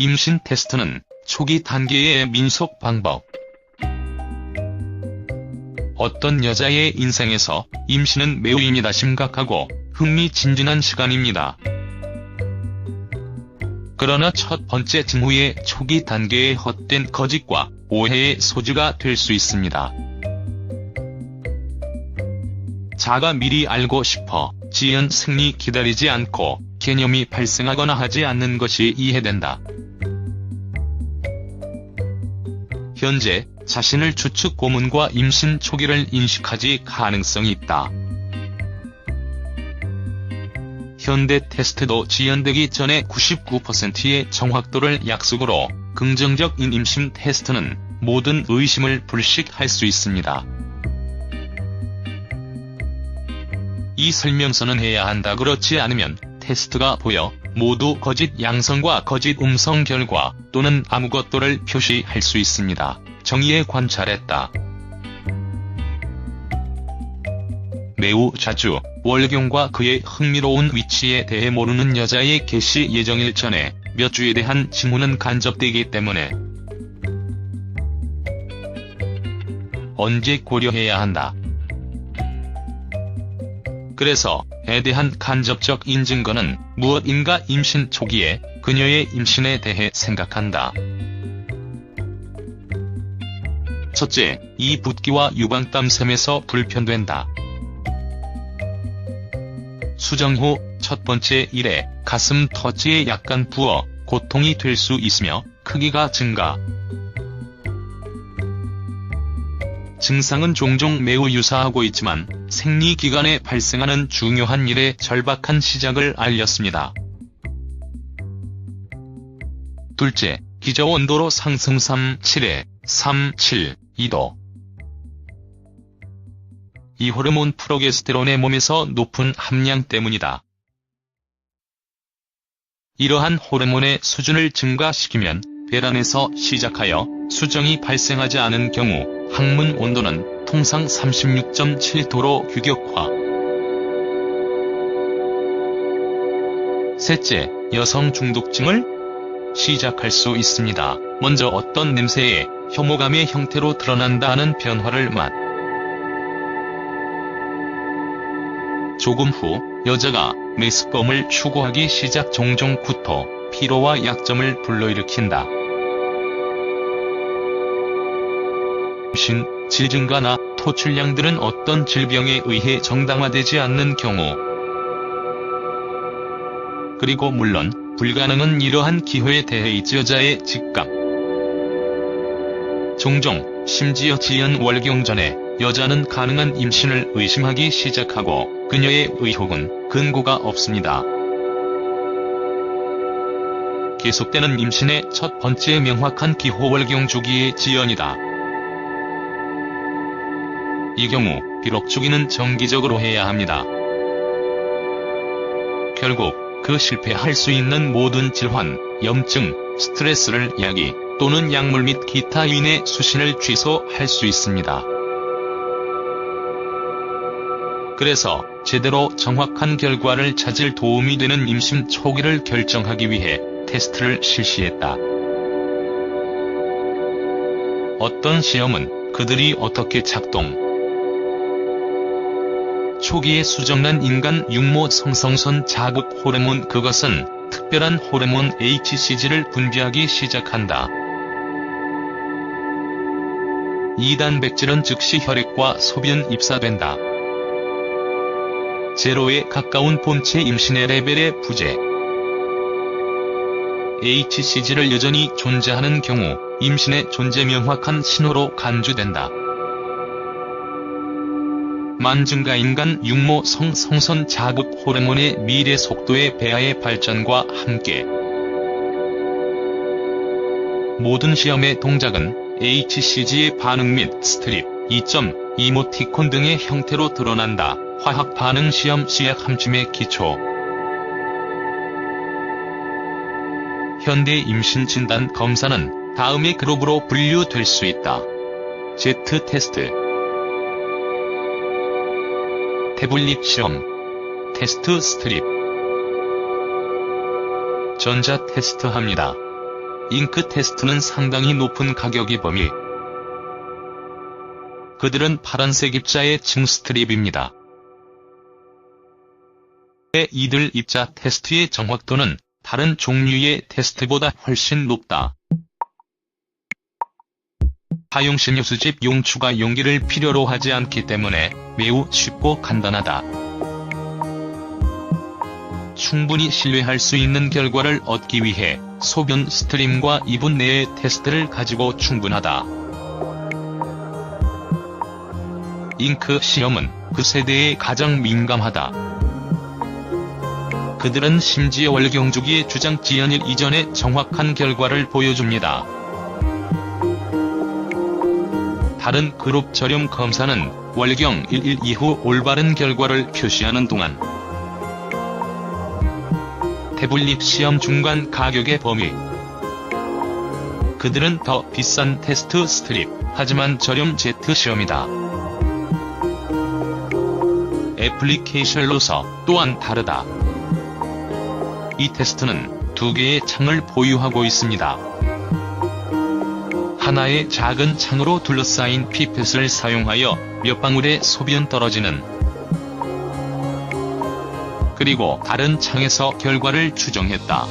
임신 테스트는 초기 단계의 민속 방법. 어떤 여자의 인생에서 임신은 매우입니다 심각하고 흥미진진한 시간입니다. 그러나 첫 번째 징후의 초기 단계의 헛된 거짓과 오해의 소지가 될 수 있습니다. 자가 미리 알고 싶어 지연 승리 기다리지 않고 개념이 발생하거나 하지 않는 것이 이해된다. 현재 자신을 추측 고문과 임신 초기를 인식하지 가능성이 있다. 현대 테스트도 지연되기 전에 99%의 정확도를 약속으로 긍정적인 임신 테스트는 모든 의심을 불식할 수 있습니다. 이 설명서는 해야 한다 그렇지 않으면 테스트가 보여 모두 거짓 양성과 거짓 음성 결과 또는 아무것도를 표시할 수 있습니다. 정의에 관찰했다. 매우 자주 월경과 그의 흥미로운 위치에 대해 모르는 여자의 개시 예정일 전에 몇 주에 대한 징후는 간접되기 때문에 언제 고려해야 한다. 그래서 에 대한 간접적 인증거는 무엇인가 임신 초기에 그녀의 임신에 대해 생각한다. 첫째, 이 붓기와 유방땀샘에서 불편된다. 수정 후 첫 번째 일에 가슴 터치에 약간 부어 고통이 될 수 있으며 크기가 증가. 증상은 종종 매우 유사하고 있지만 생리기간에 발생하는 중요한 일의 절박한 시작을 알렸습니다. 둘째, 기저 온도로 상승 3.7에 3.7, 2도. 이 호르몬 프로게스테론의 몸에서 높은 함량 때문이다. 이러한 호르몬의 수준을 증가시키면 배란에서 시작하여 수정이 발생하지 않은 경우 항문 온도는 통상 36.7도로 규격화. 셋째, 여성 중독증을 시작할 수 있습니다. 먼저 어떤 냄새에 혐오감의 형태로 드러난다는 변화를 맛. 조금 후 여자가 메스꺼움을 추구하기 시작 종종 구토, 피로와 약점을 불러일으킨다. 신, 질증가나 토출량들은 어떤 질병에 의해 정당화되지 않는 경우 그리고 물론 불가능은 이러한 기회에 대해 이 여자의 직감 종종 심지어 지연 월경 전에 여자는 가능한 임신을 의심하기 시작하고 그녀의 의혹은 근거가 없습니다. 계속되는 임신의 첫 번째 명확한 기호월경 주기의 지연이다. 이 경우 비록 주기는 정기적으로 해야 합니다. 결국 그 실패할 수 있는 모든 질환, 염증, 스트레스를 약이 또는 약물 및 기타 인의 수신을 취소할 수 있습니다. 그래서 제대로 정확한 결과를 찾을 도움이 되는 임신 초기를 결정하기 위해 테스트를 실시했다. 어떤 시험은 그들이 어떻게 작동, 초기에 수정난 인간 육모 성성선 자극 호르몬 그것은 특별한 호르몬 HCG를 분비하기 시작한다. 이 단백질은 즉시 혈액과 소변 입사된다. 제로에 가까운 본체 임신의 레벨의 부재. HCG를 여전히 존재하는 경우 임신의 존재 명확한 신호로 간주된다. 만증가 인간 육모 성 성선 자극 호르몬의 미래 속도의 배아의 발전과 함께 모든 시험의 동작은 HCG의 반응 및 스트립, 2점, 이모티콘 등의 형태로 드러난다. 화학 반응 시험 시약 함침의 기초 현대 임신 진단 검사는 다음의 그룹으로 분류될 수 있다. Z 테스트 태블릿 시험 테스트 스트립 전자 테스트 합니다. 잉크 테스트는 상당히 높은 가격이 범위. 그들은 파란색 입자의 층 스트립입니다. 이들 입자 테스트의 정확도는 다른 종류의 테스트보다 훨씬 높다. 하용신유 수집 용 추가 용기를 필요로 하지 않기 때문에 매우 쉽고 간단하다. 충분히 신뢰할 수 있는 결과를 얻기 위해 소변 스트림과 2분 내의 테스트를 가지고 충분하다. 잉크 시험은 그 세대에 가장 민감하다. 그들은 심지어 월경주기의 주장 지연일 이전에 정확한 결과를 보여줍니다. 다른 그룹 저렴 검사는 월경 11 이후 올바른 결과를 표시하는 동안 태블릿 시험 중간 가격의 범위 그들은 더 비싼 테스트 스트립, 하지만 저렴 제트 시험이다. 애플리케이션로서 또한 다르다. 이 테스트는 두 개의 창을 보유하고 있습니다. 하나의 작은 창으로 둘러싸인 피펫을 사용하여 몇 방울의 소변 떨어지는 그리고 다른 창에서 결과를 추정했다.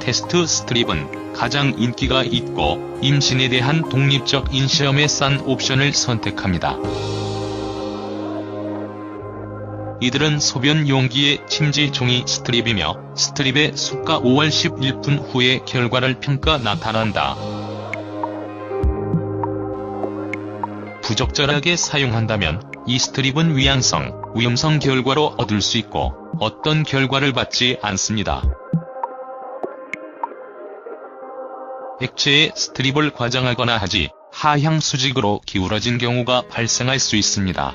테스트 스트립은 가장 인기가 있고 임신에 대한 독립적 인시험에 싼 옵션을 선택합니다. 이들은 소변 용기의 침지 종이 스트립이며 스트립의 수가 5월 11분 후에 결과를 평가 나타난다. 부적절하게 사용한다면 이 스트립은 위양성, 위험성 결과로 얻을 수 있고 어떤 결과를 받지 않습니다. 액체에 스트립을 과장하거나 하지 하향 수직으로 기울어진 경우가 발생할 수 있습니다.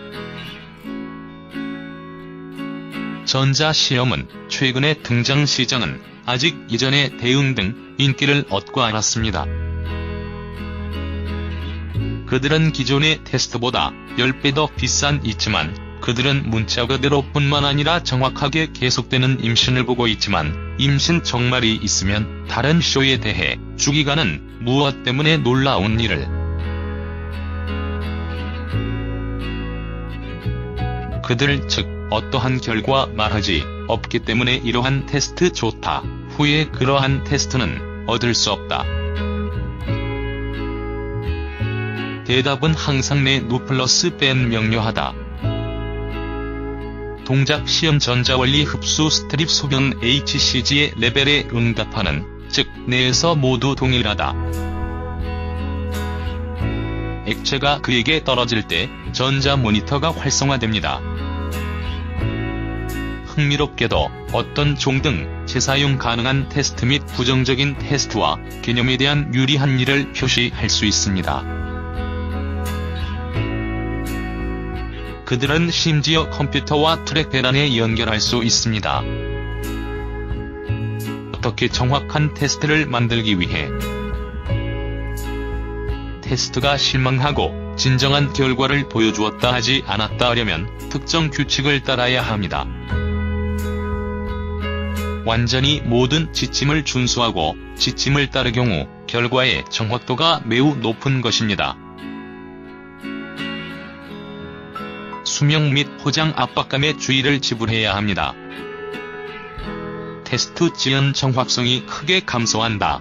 전자시험은 최근의 등장 시장은 아직 이전의 대응 등 인기를 얻고 않았습니다. 그들은 기존의 테스트보다 10배 더 비싼 있지만 그들은 문자 그대로 뿐만 아니라 정확하게 계속되는 임신을 보고 있지만 임신 정말이 있으면 다른 쇼에 대해 주기관은 무엇 때문에 놀라운 일을 그들 즉 어떠한 결과 말하지 없기 때문에 이러한 테스트 좋다. 후에 그러한 테스트는 얻을 수 없다. 대답은 항상 내 노플러스 뺀 명료하다. 동작 시험 전자원리 흡수 스트립 소변 HCG의 레벨에 응답하는, 즉 내에서 모두 동일하다. 액체가 그에게 떨어질 때 전자 모니터가 활성화됩니다. 흥미롭게도 어떤 종 등 재사용 가능한 테스트 및 부정적인 테스트와 개념에 대한 유리한 일을 표시할 수 있습니다. 그들은 심지어 컴퓨터와 트랙배란에 연결할 수 있습니다. 어떻게 정확한 테스트를 만들기 위해 테스트가 실망하고 진정한 결과를 보여주었다 하지 않았다 하려면 특정 규칙을 따라야 합니다. 완전히 모든 지침을 준수하고 지침을 따를 경우 결과의 정확도가 매우 높은 것입니다. 수명 및 포장 압박감에 주의를 지불해야 합니다. 테스트 지연 정확성이 크게 감소한다.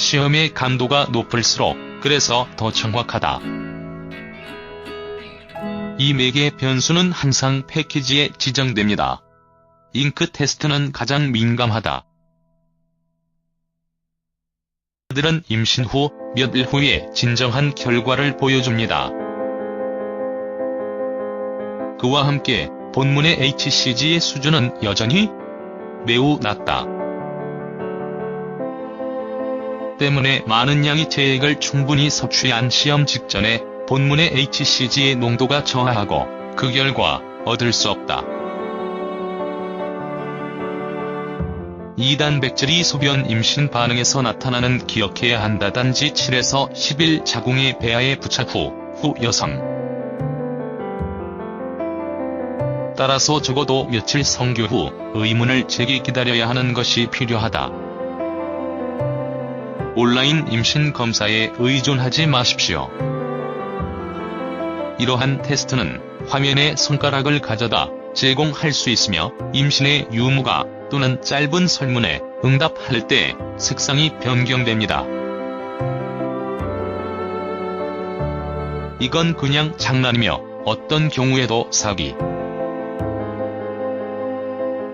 시험의 감도가 높을수록 그래서 더 정확하다. 이 매개 변수는 항상 패키지에 지정됩니다. 잉크 테스트는 가장 민감하다. 그들은 임신 후 몇 일 후에 진정한 결과를 보여줍니다. 그와 함께 본문의 HCG의 수준은 여전히 매우 낮다. 때문에 많은 양의 체액을 충분히 섭취한 시험 직전에 본문의 HCG의 농도가 저하하고 그 결과 얻을 수 없다. 2단백질이 소변 임신 반응에서 나타나는 기억해야 한다. 단지 7에서 10일 자궁의 배아에 부착 후, 후 여성. 따라서 적어도 며칠 성교 후 의문을 제기 기다려야 하는 것이 필요하다. 온라인 임신 검사에 의존하지 마십시오. 이러한 테스트는 화면에 손가락을 가져다 제공할 수 있으며 임신의 유무가 또는 짧은 설문에 응답할 때 색상이 변경됩니다. 이건 그냥 장난이며 어떤 경우에도 사기.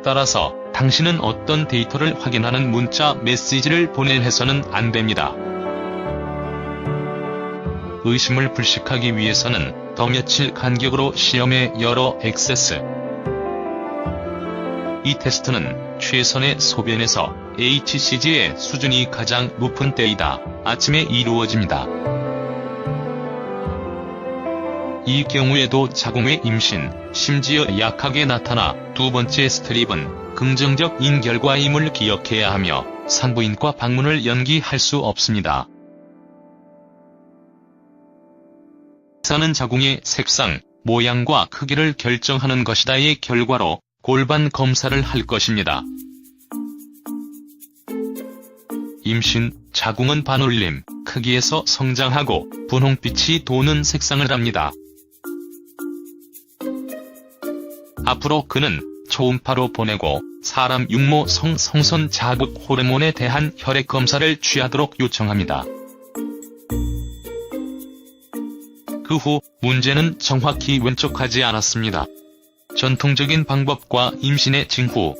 따라서 당신은 어떤 데이터를 확인하는 문자 메시지를 보낼 해서는 안 됩니다. 의심을 불식하기 위해서는 더 며칠 간격으로 시험에 열어 액세스. 이 테스트는 최선의 소변에서 HCG의 수준이 가장 높은 때이다. 아침에 이루어집니다. 이 경우에도 자궁의 임신, 심지어 약하게 나타나 두 번째 스트립은 긍정적 인 결과임을 기억해야 하며 산부인과 방문을 연기할 수 없습니다. 사는 자궁의 색상, 모양과 크기를 결정하는 것이다의 결과로 골반 검사를 할 것입니다. 임신, 자궁은 반올림, 크기에서 성장하고 분홍빛이 도는 색상을 합니다. 앞으로 그는 초음파로 보내고 사람 육모 성 성선 자극 호르몬에 대한 혈액 검사를 취하도록 요청합니다. 그 후 문제는 정확히 왼쪽하지 않았습니다. 전통적인 방법과 임신의 징후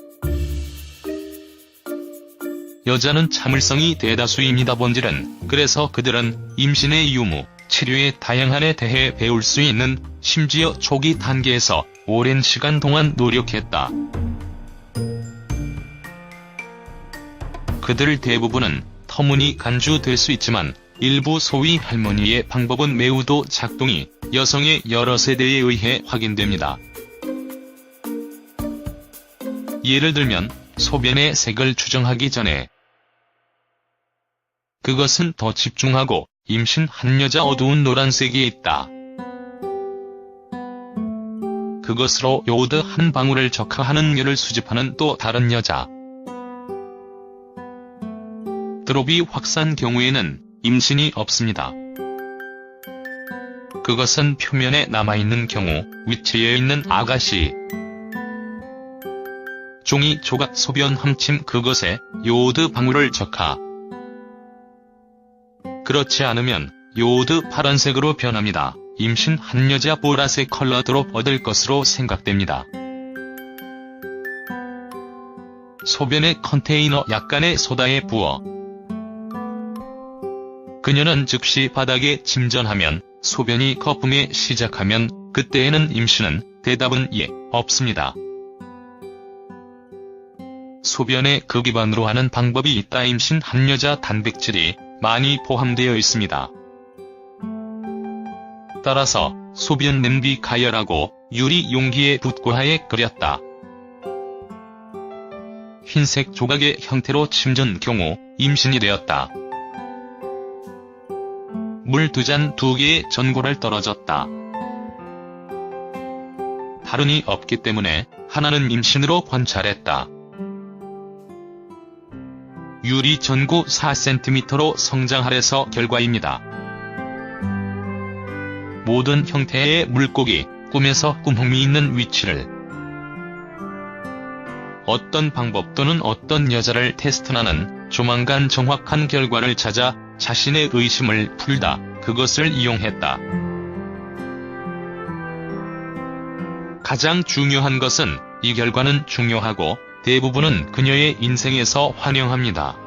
여자는 참을성이 대다수입니다 본질은 그래서 그들은 임신의 유무, 치료의 다양한에 대해 배울 수 있는 심지어 초기 단계에서 오랜 시간 동안 노력했다. 그들 대부분은 터무니 간주될 수 있지만 일부 소위 할머니의 방법은 매우도 작동이 여성의 여러 세대에 의해 확인됩니다. 예를 들면 소변의 색을 추정하기 전에 그것은 더 집중하고 임신한 여자 어두운 노란색이 있다. 그것으로 요드 한 방울을 적하하는 열을 수집하는 또 다른 여자. 드롭이 확산 경우에는 임신이 없습니다. 그것은 표면에 남아있는 경우 위치에 있는 아가씨. 종이 조각 소변 함침 그것에 요오드 방울을 적하. 그렇지 않으면 요오드 파란색으로 변합니다. 임신 한 여자 보라색 컬러 드롭 얻을 것으로 생각됩니다. 소변의 컨테이너 약간의 소다에 부어 그녀는 즉시 바닥에 침전하면 소변이 거품에 시작하면 그때에는 임신은 대답은 예, 없습니다. 소변에 그 기반으로 하는 방법이 있다 임신 한 여자 단백질이 많이 포함되어 있습니다. 따라서 소변 냄비 가열하고 유리 용기에 붓고 하에 끓였다. 흰색 조각의 형태로 침전 경우 임신이 되었다. 물 두 잔 두 개의 전골을 떨어졌다. 다른이 없기 때문에 하나는 임신으로 관찰했다. 유리 전구 4cm로 성장하래서 결과입니다. 모든 형태의 물고기, 꿈에서 꿈흠이 있는 위치를 어떤 방법 또는 어떤 여자를 테스트하는 조만간 정확한 결과를 찾아 자신의 의심을 풀다 그것을 이용했다. 가장 중요한 것은 이 결과는 중요하고 대부분은 그녀의 인생에서 환영합니다.